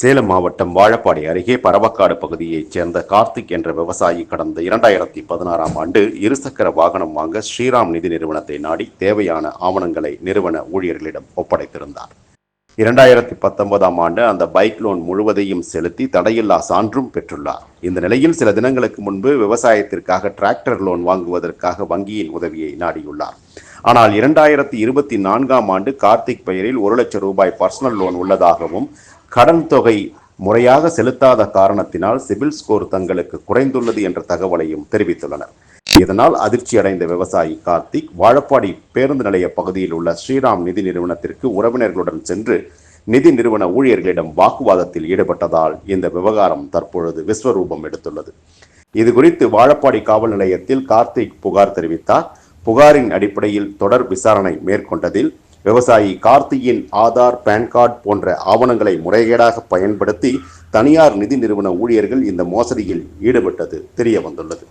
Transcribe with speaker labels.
Speaker 1: சேலம் மாவட்டம் வாழப்பாடி அருகே பரவக்காடு பகுதியைச் சேர்ந்த கார்த்திக் என்ற விவசாயி கடந்த இரண்டாயிரத்தி பதினாறாம் ஆண்டு இருசக்கர வாகனம் வாங்க ஸ்ரீராம் நிதி நிறுவனத்தை நாடி தேவையான ஆவணங்களை நிறுவன ஊழியர்களிடம் ஒப்படைத்திருந்தார். இரண்டாயிரத்தி பத்தொன்பதாம் ஆண்டு அந்த பைக் லோன் முழுவதையும் செலுத்தி தடையில்லா சான்றும் பெற்றுள்ளார். இந்த நிலையில் சில தினங்களுக்கு முன்பு விவசாயத்திற்காக டிராக்டர் லோன் வாங்குவதற்காக வங்கியின் உதவியை நாடியுள்ளார். ஆனால் இரண்டாயிரத்தி இருபத்தி நான்காம் ஆண்டு கார்த்திக் பெயரில் ஒரு லட்சம் ரூபாய் பர்சனல் லோன் உள்ளதாகவும் கடன் தொகை முறையாக செலுத்தாத காரணத்தினால் சிவில் ஸ்கோர் தங்களுக்கு குறைந்துள்ளது என்ற தகவலையும் தெரிவித்துள்ளனர். இதனால் அதிர்ச்சியடைந்த விவசாயி கார்த்திக் வாழப்பாடி பேருந்து நிலைய பகுதியில் உள்ள ஸ்ரீராம் நிதி நிறுவனத்திற்கு உறவினர்களுடன் சென்று நிதி நிறுவன ஊழியர்களிடம் வாக்குவாதத்தில் ஈடுபட்டதால் இந்த விவகாரம் தற்பொழுது விஸ்வரூபம் எடுத்துள்ளது. இது குறித்து வாழப்பாடி காவல் நிலையத்தில் கார்த்திக் புகார் தெரிவித்தார். புகாரின் அடிப்படையில் தொடர் விசாரணை மேற்கொண்டதில் விவசாயி கார்த்தியின் ஆதார் பேன் கார்டு போன்ற ஆவணங்களை முறைகேடாக பயன்படுத்தி தனியார் நிதி நிறுவன ஊழியர்கள் இந்த மோசடியில் ஈடுபட்டது தெரிய வந்துள்ளது.